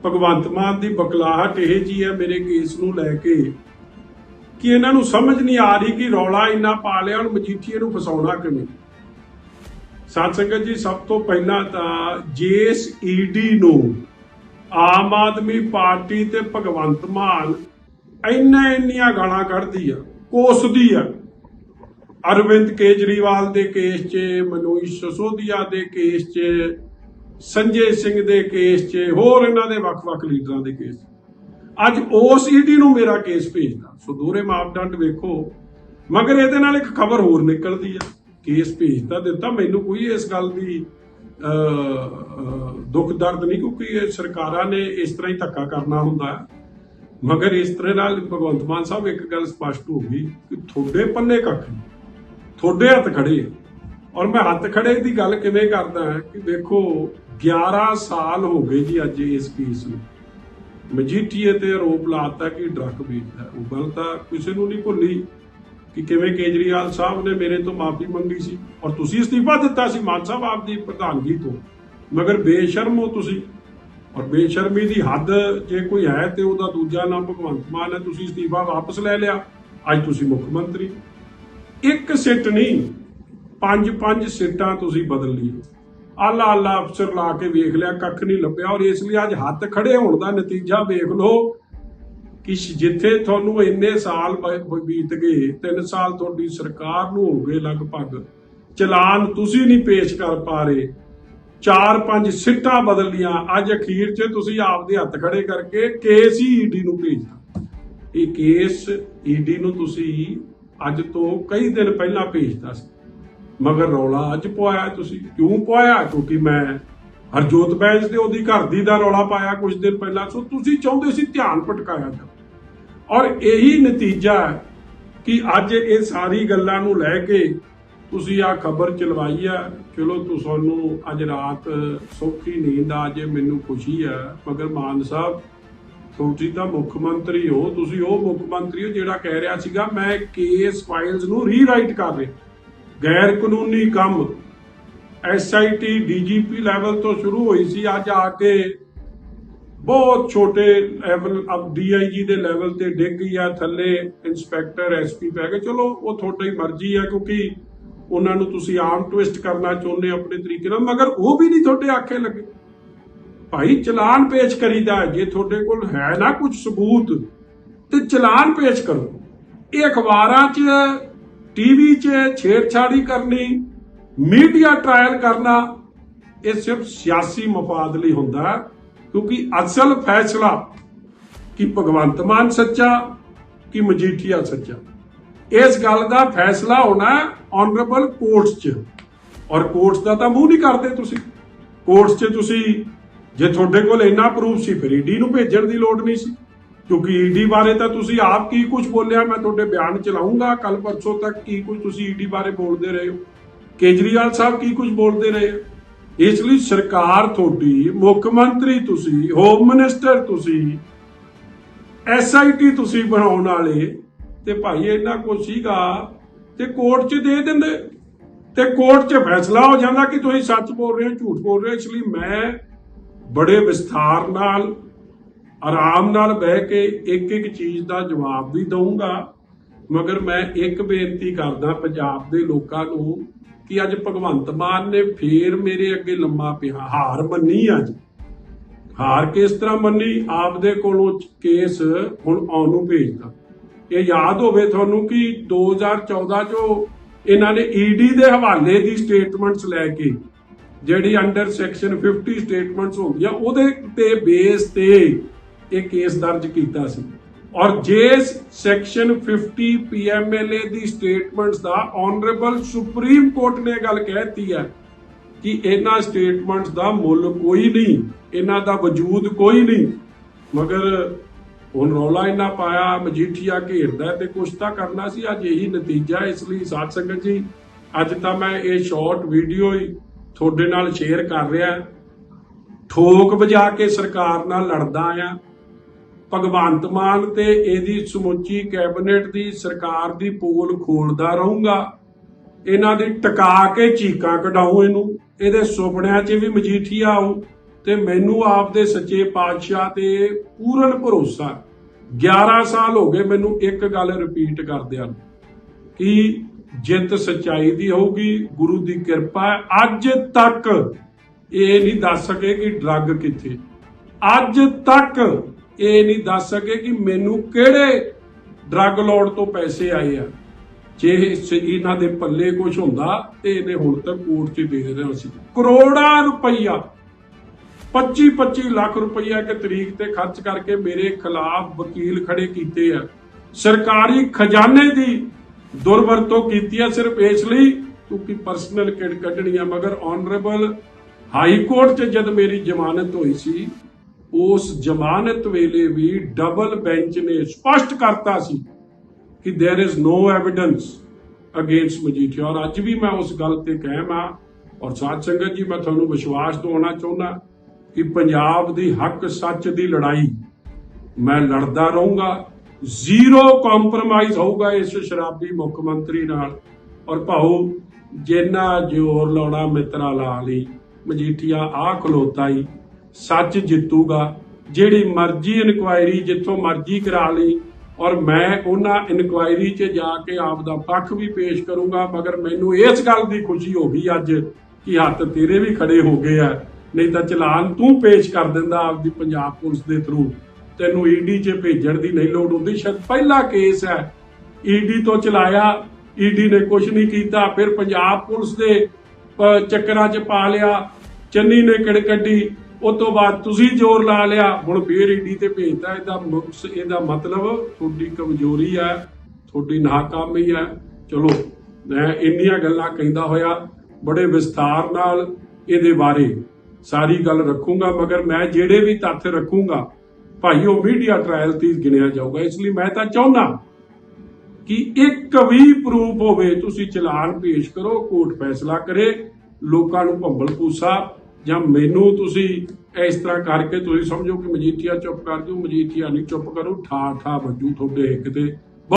ਭਗਵੰਤ ਮਾਨ ਦੀ ਬਕਲਾਹਟ ਇਹ ਜੀ ਹੈ ਮੇਰੇ ਕੇਸ ਨੂੰ ਲੈ ਕੇ ਕਿ ਇਹਨਾਂ ਨੂੰ ਸਮਝ ਨਹੀਂ ਆ ਰਹੀ ਕਿ ਰੌਲਾ ਇੰਨਾ ਪਾ ਲਿਆ, ਹੁਣ ਮਜੀਠੀਏ ਨੂੰ ਫਸਾਉਣਾ ਕਿਵੇਂ? ਸਾਧ ਸੰਗਤ ਜੀ, ਸਭ ਤੋਂ ਪਹਿਲਾਂ ਤਾਂ ਜੇਸ ਈਡੀ ਨੂੰ ਆਮ ਆਦਮੀ ਪਾਰਟੀ ਤੇ ਭਗਵੰਤ ਮਾਨ ਇੰਨਾ ਇੰਨੀਆਂ ਗਾਲਾਂ ਕੱਢਦੀ ਆ, ਕੋਸਦੀ ਆ। ਅਰਵਿੰਦ ਕੇਜਰੀਵਾਲ ਦੇ ਕੇਸ 'ਚ, ਮਨੋਜ ਸਸੋਦੀਆ ਦੇ ਕੇਸ 'ਚ, ਸੰਜੇ ਸਿੰਘ ਦੇ ਕੇਸ 'ਚ, ਹੋਰ ਇਹਨਾਂ ਦੇ ਵੱਖ-ਵੱਖ ਲੀਡਰਾਂ ਦੇ ਕੇਸ ਅੱਜ ਉਸ ਈਡੀ ਨੂੰ ਮੇਰਾ ਕੇਸ ਭੇਜਦਾ। ਸੋ ਦੋਹਰੇ ਮਾਪਦੰਡ ਵੇਖੋ। ਮਗਰ ਇਹਦੇ ਨਾਲ ਇੱਕ ਖਬਰ ਹੋਰ ਨਿਕਲਦੀ ਆ। ਕੇਸ ਭੇਜਤਾ ਦਿੱਤਾ। ਮੈਨੂੰ ਕੋਈ ਇਸ ਗੱਲ ਦੀ ਅਹ, ਦੁੱਖ ਦਰਦ ਨਹੀਂ ਕਿਉਂਕਿ ਇਹ ਸਰਕਾਰਾਂ ਨੇ ਇਸ ਤਰ੍ਹਾਂ ਹੀ ਧੱਕਾ ਕਰਨਾ ਹੁੰਦਾ ਮਗਰ ਇਸ ਤਰ੍ਹਾਂ ਨਾਲ ਭਗਵੰਤ ਮਾਨ ਸਾਹਿਬ ਇੱਕ ਗੱਲ ਸਪਸ਼ਟ ਹੋ ਗਈ ਕਿ ਤੁਹਾਡੇ ਪੱਲੇ ਕੱਖ ਨਹੀਂ ਤੁਹਾਡੇ ਹੱਥ ਖੜੇ ਆ। ਔਰ ਮੈਂ ਹੱਥ ਖੜੇ ਦੀ ਗੱਲ ਕਿਵੇਂ ਕਰਦਾ ਹਾਂ ਕਿ ਵੇਖੋ 11 ਸਾਲ ਹੋ ਗਏ ਜੀ ਅੱਜ ਇਸ ਕੇਸ ਨੂੰ। ਮਜੀਠੀਏ ਤੇ ਆਰੋਪ ਲਾਤਾ ਕਿ ਡਰੱਗ ਵੇਚਦਾ ਉਹ ਗੱਲ ਤਾਂ ਕਿਸੇ ਨੂੰ ਨਹੀਂ ਭੁੱਲੀ ਕਿ ਕਿਵੇਂ ਕੇਜਰੀਵਾਲ ਸਾਹਿਬ ਨੇ ਮੇਰੇ ਤੋਂ ਮਾਫੀ ਮੰਗੀ ਸੀ ਔਰ ਤੁਸੀਂ ਅਸਤੀਫਾ ਦਿੱਤਾ ਸੀ ਮਾਨ ਸਾਹਿਬ ਆਪ ਦੀ ਪ੍ਰਧਾਨਗੀ ਤੋਂ। ਮਗਰ ਬੇਸ਼ਰਮ ਹੋ ਤੁਸੀਂ। ਔਰ ਬੇਸ਼ਰਮੀ ਦੀ ਹੱਦ ਜੇ ਕੋਈ ਹੈ ਤੇ ਉਹਦਾ ਦੂਜਾ ਨਾਮ ਭਗਵੰਤ ਮਾਨ ਹੈ, ਤੁਸੀਂ ਅਸਤੀਫਾ ਵਾਪਸ ਲੈ ਲਿਆ। ਅੱਜ ਤੁਸੀਂ ਮੁੱਖ ਮੰਤਰੀ। ਇੱਕ ਸਿੱਟ ਨਹੀਂ ਪੰਜ ਪੰਜ ਸਿੱਟਾਂ ਤੁਸੀਂ ਬਦਲ ਲਈ ਆਲਾ ਆਲਾ ਅਫਸਰ ਲਾ ਕੇ ਵੇਖ ਲਿਆ, ਕੱਖ ਨਹੀਂ ਲੱਭਿਆ। ਔਰ ਇਸ ਲਈ ਅੱਜ ਹੱਥ ਖੜੇ ਹੋਣ ਦਾ ਨਤੀਜਾ ਵੇਖ ਲਓ। ਕਿ ਜਿੱਥੇ ਤੁਹਾਨੂੰ ਇੰਨੇ ਸਾਲ ਬੀਤ ਗਏ 3 ਸਾਲ ਤੁਹਾਡੀ ਸਰਕਾਰ ਨੂੰ ਹੋ ਗਏ ਲਗਭਗ, ਚਲਾਨ ਤੁਸੀਂ ਨਹੀਂ ਪੇਸ਼ ਕਰ ਪਾ ਰਹੇ। ਚਾਰ ਪੰਜ ਸਿੱਟਾਂ ਬਦਲ ਅੱਜ ਅਖੀਰ 'ਚ ਤੁਸੀਂ ਆਪਦੇ ਹੱਥ ਖੜੇ ਕਰਕੇ ਕੇਸ ਹੀ ਈਡੀ ਨੂੰ ਭੇਜਦਾ ਇਹ ਕੇਸ ਈਡੀ ਨੂੰ ਤੁਸੀਂ ਅੱਜ ਤੋਂ ਕਈ ਦਿਨ ਪਹਿਲਾਂ ਭੇਜਦਾ ਸੀ। ਮਗਰ ਰੌਲਾ ਅੱਜ ਪਵਾਇਆ ਤੁਸੀਂ। ਕਿਉਂ ਪਵਾਇਆ ਕਿਉਂਕਿ ਮੈਂ ਹਰਜੋਤ ਬੈਂਸ ਦੇ ਉਹਦੀ ਘਰ ਦੀ ਦਾ ਰੌਲਾ ਪਾਇਆ ਕੁਝ ਦਿਨ ਪਹਿਲਾਂ। ਸੋ ਤੁਸੀਂ ਚਾਹੁੰਦੇ ਸੀ ਧਿਆਨ ਭਟਕਾਇਆ ਜਾ ਔਰ ਇਹੀ ਨਤੀਜਾ ਹੈ ਕਿ ਅੱਜ ਇਹ ਸਾਰੀ ਗੱਲਾਂ ਨੂੰ ਲੈ ਕੇ ਤੁਸੀਂ ਆ ਖਬਰ ਚਲਵਾਈ ਆ। ਚਲੋ ਤੁਹਾਨੂੰ ਅੱਜ ਰਾਤ ਸੌਖੀ ਨੀਂਦ ਆ, ਜੇ ਮੈਨੂੰ ਖੁਸ਼ੀ ਆ। ਮਗਰ ਮਾਨ ਸਾਹਿਬ, ਤੁਸੀਂ ਤਾਂ ਮੁੱਖ ਮੰਤਰੀ ਹੋ। ਤੁਸੀਂ ਉਹ ਮੁੱਖ ਮੰਤਰੀ ਹੋ ਜਿਹੜਾ ਕਹਿ ਰਿਹਾ ਸੀਗਾ, ਮੈਂ ਕੇਸ ਫਾਈਲਸ ਨੂੰ ਰੀਰਾਈਟ ਕਰ ਰਿਹਾ। ਗੈਰ ਕਾਨੂੰਨੀ ਕੰਮ ਐਸਆਈਟੀ ਡੀਜੀਪੀ ਲੈਵਲ ਤੋਂ ਸ਼ੁਰੂ ਹੋਈ ਸੀ। ਅੱਜ ਆ ਕੇ ਬਹੁਤ ਛੋਟੇ ਲੈਵਲ ਅਬ ਡੀਆਈਜੀ ਦੇ ਲੈਵਲ ਤੇ ਡਿੱਗ ਗਈ ਆ। ਥੱਲੇ ਇਨਸਪੈਕਟਰ ਐਸਪੀ ਪੈ ਗਏ। ਚਲੋ, ਉਹ ਤੁਹਾਡੀ ਮਰਜ਼ੀ ਆ, ਕਿਉਂਕਿ ਉਹਨਾਂ ਨੂੰ ਤੁਸੀਂ ਆਮ ਟਵਿਸਟ ਕਰਨਾ ਚਾਹੁੰਦੇ ਹੋ ਆਪਣੇ ਤਰੀਕੇ ਨਾਲ। ਮਗਰ ਉਹ ਵੀ ਨਹੀਂ ਤੁਹਾਡੇ ਆਖੇ ਲੱਗੇ। ਭਾਈ, ਚਲਾਨ ਪੇਸ਼ ਕਰੀਦਾ ਜੇ ਤੁਹਾਡੇ ਕੋਲ ਹੈ ਨਾ ਕੁਝ ਸਬੂਤ, ਤੇ ਚਲਾਨ ਪੇਸ਼ ਕਰੋ। ਇਹ ਅਖਬਾਰਾਂ 'ਚ ਟੀਵੀ 'ਚ ਛੇੜਛਾੜੀ ਕਰਨੀ ਮੀਡੀਆ ਟ੍ਰਾਇਲ ਕਰਨਾ ਇਹ ਸਿਰਫ ਸਿਆਸੀ ਮਫਾਦ ਲਈ ਹੁੰਦਾ ਕਿਉਂਕਿ ਅਸਲ ਫੈਸਲਾ ਕਿ ਭਗਵੰਤ ਮਾਨ ਸੱਚਾ, ਕਿ ਮਜੀਠੀਆ ਸੱਚਾ। ਇਸ ਗੱਲ ਦਾ ਫੈਸਲਾ ਹੋਣਾ ਆਨਰੇਬਲ ਕੋਰਟਸ 'ਚ। ਔਰ ਕੋਰਟਸ ਦਾ ਤਾਂ ਮੂੰਹ ਨਹੀਂ ਕਰਦੇ ਤੁਸੀਂ। ਕੋਰਟਸ 'ਚ ਤੁਸੀਂ, ਜੇ ਤੁਹਾਡੇ ਕੋਲ ਇੰਨਾ ਪ੍ਰੂਫ ਸੀ, ਫਿਰ ਈਡੀ ਨੂੰ ਭੇਜਣ ਦੀ ਲੋੜ ਨਹੀਂ ਸੀ। ਕਿਉਂਕਿ ਈਡੀ ਬਾਰੇ ਤਾਂ ਤੁਸੀਂ ਆਪ ਕੀ ਕੁਝ ਬੋਲਿਆ, ਮੈਂ ਤੁਹਾਡੇ ਬਿਆਨ ਚਲਾਉਂਗਾ ਕੱਲ ਪਰਸੋਂ ਤੱਕ ਕੀ ਕੁਝ ਤੁਸੀਂ ਈਡੀ ਬਾਰੇ ਬੋਲਦੇ ਰਹੇ ਹੋ। ਕੇਜਰੀਵਾਲ ਸਾਹਿਬ ਕੀ ਕੁਝ ਬੋਲਦੇ ਰਹੇ? ਇਸ ਲਈ ਸਰਕਾਰ ਤੁਹਾਡੀ, ਮੁੱਖ ਮੰਤਰੀ ਤੁਸੀਂ ਹੋਮ ਮਿਨਿਸਟਰ ਤੁਸੀਂ ਐਸਆਈਟੀ ਤੁਸੀਂ ਬਣਾਉਣ ਵਾਲੇ, ਤੇ ਭਾਈ ਇਹਨਾਂ ਕੋ ਸੀਗਾ, ਤੇ ਕੋਰਟ 'ਚ ਦੇ ਦਿੰਦੇ। ਤੇ ਕੋਰਟ 'ਚ ਫੈਸਲਾ ਹੋ ਜਾਂਦਾ ਕਿ ਤੁਸੀਂ ਸੱਚ ਬੋਲ ਰਹੇ ਹੋ, ਝੂਠ ਬੋਲ ਰਹੇ ਹੋ, ਇਸ ਲਈ ਮੈਂ ਬੜੇ ਵਿਸਥਾਰ ਨਾਲ, ਆਰਾਮ ਨਾਲ ਬਹਿ ਕੇ ਇੱਕ ਇੱਕ ਚੀਜ਼ ਦਾ ਜਵਾਬ ਵੀ ਦਊਂਗਾ। ਮਗਰ ਮੈਂ ਇੱਕ ਬੇਨਤੀ ਕਰਦਾ, ਪੰਜਾਬ ਦੇ ਲੋਕਾਂ ਨੂੰ ਕਿ ਅੱਜ ਭਗਵੰਤ ਮਾਨ ਨੇ ਫੇਰ ਮੇਰੇ ਅੱਗੇ ਲੰਮਾ ਪਿਆ ਹਾਰ ਮੰਨੀ ਅੱਜ। ਹਾਰ ਕਿਸ ਤਰ੍ਹਾਂ ਮੰਨੀ? ਆਪਦੇ ਕੋਲੋਂ ਕੇਸ ਹੁਣ ਆਉਣ ਨੂੰ ਭੇਜਦਾ। ਇਹ ਯਾਦ ਹੋਵੇ ਤੁਹਾਨੂੰ ਕਿ 2014 ਚੋਂ ਇਹਨਾਂ ਨੇ ਈਡੀ ਦੇ ਹਵਾਲੇ ਦੀ ਸਟੇਟਮੈਂਟਸ ਲੈ ਕੇ, ਜਿਹੜੀ ਅੰਡਰ ਸੈਕਸ਼ਨ 50 ਸਟੇਟਮੈਂਟਸ ਹੁੰਦੀਆਂ, ਉਹਦੇ ਤੇ ਬੇਸ ਤੇ ਇਹ ਕੇਸ ਦਰਜ ਕੀਤਾ ਸੀ। ਔਰ ਜੇ ਸੈਕਸ਼ਨ 50 ਪੀਐਮਐਲਏ ਦੀ ਸਟੇਟਮੈਂਟਸ ਦਾ ਆਨਰੇਬਲ ਸੁਪਰੀਮ ਕੋਰਟ ਨੇ ਇਹ ਗੱਲ ਕਹਿਤੀ ਹੈ ਕਿ ਇਹਨਾਂ ਸਟੇਟਮੈਂਟਸ ਦਾ ਮੁੱਲ ਕੋਈ ਨਹੀਂ, ਇਹਨਾਂ ਦਾ ਵਜੂਦ ਕੋਈ ਨਹੀਂ। ਮਗਰ ਹੁਣ ਰੌਲਾ ਇਹਨਾਂ ਪਾਇਆ, ਮਜੀਠੀਆ ਘੇਰਦਾ ਤੇ ਕੁਛ ਤਾਂ ਕਰਨਾ ਸੀ, ਅੱਜ ਇਹੀ ਨਤੀਜਾ ਇਸ ਲਈ ਸਾਧ ਸੰਗਤ ਜੀ, ਅੱਜ ਤਾਂ ਮੈਂ ਇਹ ਸ਼ਾਰਟ ਵੀਡੀਓ ਹੀ ਤੁਹਾਡੇ ਨਾਲ ਸ਼ੇਅਰ ਕਰ ਰਿਹਾ। ਠੋਕ ਵਜਾ ਕੇ ਸਰਕਾਰ ਨਾਲ ਲੜਦਾ ਆ ਭਗਵੰਤ ਮਾਨ ਤੇ ਇਹਦੀ ਸਮੁੱਚੀ ਕੈਬਨਿਟ ਦੀ ਸਰਕਾਰ ਦੀ ਪੋਲ ਖੋਲਦਾ ਰਹੂੰਗਾ। ਇਹਨਾਂ ਦੀ ਟਿਕਾ ਕੇ ਚੀਕਾਂ ਕਢਾਉ ਇਹਨੂੰ। ਇਹਦੇ ਸੁਪਨਿਆਂ 'ਚ ਵੀ ਮਜੀਠੀਆ ਆਊ ਤੇ ਮੈਨੂੰ ਆਪਦੇ ਸੱਚੇ ਪਾਤਸ਼ਾਹ ਤੇ ਪੂਰਨ ਭਰੋਸਾ। 11 ਸਾਲ ਹੋ ਗਏ ਮੈਨੂੰ ਇੱਕ ਗੱਲ ਰਿਪੀਟ ਕਰਦਿਆਂ ਕਿ ਜਿੱਤ ਸਚਾਈ ਦੀ ਹੋਊਗੀ, ਗੁਰੂ ਦੀ ਕਿਰਪਾ ਅੱਜ ਤੱਕ ਇਹ ਨਹੀਂ ਦੱਸ ਸਕੇ ਕਿ ਡਰੱਗ ਕਿੱਥੇ। ਅੱਜ ਤੱਕ ਇਹ ਨਹੀਂ ਦੱਸ ਸਕੇ ਕਿ ਮੈਨੂੰ ਕਿਹੜੇ ਡਰੱਗ ਲੋਡ ਤੋਂ ਪੈਸੇ ਆਏ ਆ। ਜੇ ਇਹਨਾਂ ਦੇ ਪੱਲੇ ਕੁਝ ਹੁੰਦਾ, ਤੇ ਇਹਨੇ ਹੁਣ ਤੱਕ ਕੋਰਟ 'ਚ ਦੇ ਦੇਣਾ ਸੀ। ਕਰੋੜਾਂ ਰੁਪਈਆ 25 25 ਲੱਖ ਰੁਪਈਆ ਇੱਕ ਤਰੀਕ ਤੇ ਖਰਚ ਕਰਕੇ ਮੇਰੇ ਖਿਲਾਫ ਵਕੀਲ ਖੜੇ ਕੀਤੇ ਆ। ਸਰਕਾਰੀ ਖਜ਼ਾਨੇ ਦੀ ਦੁਰਵਰਤੋਂ ਕੀਤੀ ਆ ਸਿਰਫ ਇਸ ਲਈ, ਕਿਉਂਕਿ ਪਰਸਨਲ ਕਿਡ ਕੱਢਣੀ ਆ, ਮਗਰ ਆਨਰੇਬਲ ਹਾਈ ਕੋਰਟ 'ਚ ਜਦ ਮੇਰੀ ਜ਼ਮਾਨਤ ਹੋਈ ਸੀ ਉਸ ਜ਼ਮਾਨਤ ਵੇਲੇ ਵੀ ਡਬਲ ਬੈਂਚ ਨੇ ਸਪਸ਼ਟ ਕਰਤਾ ਸੀ ਕਿ there is no evidence against Majithia ਔਰ ਅੱਜ ਵੀ ਮੈਂ ਉਸ ਗੱਲ ਤੇ ਕਾਇਮ ਆ ਔਰ ਸਾਧ ਸੰਗਤ ਜੀ, ਮੈਂ ਤੁਹਾਨੂੰ ਵਿਸ਼ਵਾਸ ਦਿਵਾਉਣਾ ਚਾਹੁੰਦਾ ਕਿ ਪੰਜਾਬ ਦੀ ਹੱਕ ਸੱਚ ਦੀ ਲੜਾਈ ਮੈਂ ਲੜਦਾ ਰਹੂੰਗਾ, ਜ਼ੀਰੋ ਕੰਪਰੋਮਾਈਜ਼ ਹੋਊਗਾ ਇਸ ਸ਼ਰਾਬੀ ਮੁੱਖ ਮੰਤਰੀ ਨਾਲ ਔਰ ਭਾਉ ਜਿੰਨਾ ਜ਼ੋਰ ਲਾਉਣਾ ਮਿੱਤਰਾ ਲਾ ਲਈ ਮਜੀਠੀਆ ਆ ਖਲੋਤਾ ਹੀ ਸੱਚ ਜਿੱਤੂਗਾ। ਜਿਹੜੀ ਮਰਜ਼ੀ ਇਨਕੁਆਇਰੀ ਜਿੱਥੋਂ ਮਰਜ਼ੀ ਕਰਾ ਲਈ ਔਰ ਮੈਂ ਉਹਨਾਂ ਇਨਕੁਆਇਰੀ 'ਚ ਜਾ ਕੇ ਆਪ ਦਾ ਪੱਖ ਵੀ ਪੇਸ਼ ਕਰੂੰਗਾ, ਮਗਰ ਮੈਨੂੰ ਇਸ ਗੱਲ ਦੀ ਖੁਸ਼ੀ ਹੋ ਗਈ ਅੱਜ ਕਿ ਹੱਥ ਤੇਰੇ ਵੀ ਖੜੇ ਹੋ ਗਏ ਆ। ਨਹੀਂ ਤਾਂ ਚਲਾਨ ਤੂੰ ਪੇਸ਼ ਕਰ ਦਿੰਦਾ ਆਪਦੀ ਪੰਜਾਬ ਪੁਲਿਸ ਦੇ ਥਰੂ ਤੈਨੂੰ ਈਡੀ 'ਚ ਭੇਜਣ ਦੀ ਨਹੀਂ ਲੋੜ ਹੁੰਦੀ, ਸ਼ਾਇਦ ਪਹਿਲਾ ਕੇਸ ਹੈ। ਈਡੀ ਤੋਂ ਚਲਾਇਆ ਈਡੀ ਨੇ ਕੁਝ ਨਹੀਂ ਕੀਤਾ, ਫਿਰ ਪੰਜਾਬ ਪੁਲਿਸ ਦੇ ਚੱਕਰਾਂ 'ਚ ਪਾ ਲਿਆ, ਚੰਨੀ ਨੇ ਕਿੜ ਕੱਢੀ ਉਸ ਤੋਂ ਬਾਅਦ ਤੁਸੀਂ ਜ਼ੋਰ ਲਾ ਲਿਆ, ਹੁਣ ਫੇਰ ਈਡੀ ਤੇ ਭੇਜਦਾ ਇਹਦਾ ਮੁਕਸ, ਇਹਦਾ ਮਤਲਬ ਤੁਹਾਡੀ ਕਮਜ਼ੋਰੀ ਹੈ ਤੁਹਾਡੀ ਨਾਕਾਮੀ ਹੈ ਚਲੋ, ਮੈਂ ਇੰਨੀਆਂ ਗੱਲਾਂ ਕਹਿੰਦਾ ਹੋਇਆ, ਬੜੇ ਵਿਸਥਾਰ ਨਾਲ ਇਹਦੇ ਬਾਰੇ ਸਾਰੀ ਗੱਲ ਰੱਖੂੰਗਾ, ਮਗਰ ਮੈਂ ਜਿਹੜੇ ਵੀ ਤੱਥ ਰੱਖੂੰਗਾ, ਭਾਈ ਉਹ ਮੀਡੀਆ ਟ੍ਰਾਇਲ ਤੇ ਗਿਣਿਆ ਜਾਊਗਾ। ਇਸ ਲਈ ਮੈਂ ਤਾਂ ਚਾਹੁੰਦਾ ਕਿ ਇੱਕ ਵੀ ਪ੍ਰੂਫ ਹੋਵੇ, ਤੁਸੀਂ ਚਲਾਨ ਪੇਸ਼ ਕਰੋ, ਕੋਰਟ ਫੈਸਲਾ ਕਰੇ, ਲੋਕਾਂ ਨੂੰ ਭੰਬਲ ਪੂਸਾ ਜਾਂ ਮੈਨੂੰ ਤੁਸੀਂ ਇਸ ਤਰ੍ਹਾਂ ਕਰਕੇ ਤੁਸੀਂ ਸਮਝੋ ਕਿ ਮਜੀਠੀਆ ਚੁੱਪ ਕਰ ਦਿਓ ਮਜੀਠੀਆ ਨਹੀਂ ਚੁੱਪ ਕਰੂ ਠਾ ਠਾ ਵੱਜੂ ਤੁਹਾਡੇ ਹਿੱਕ ਤੇ।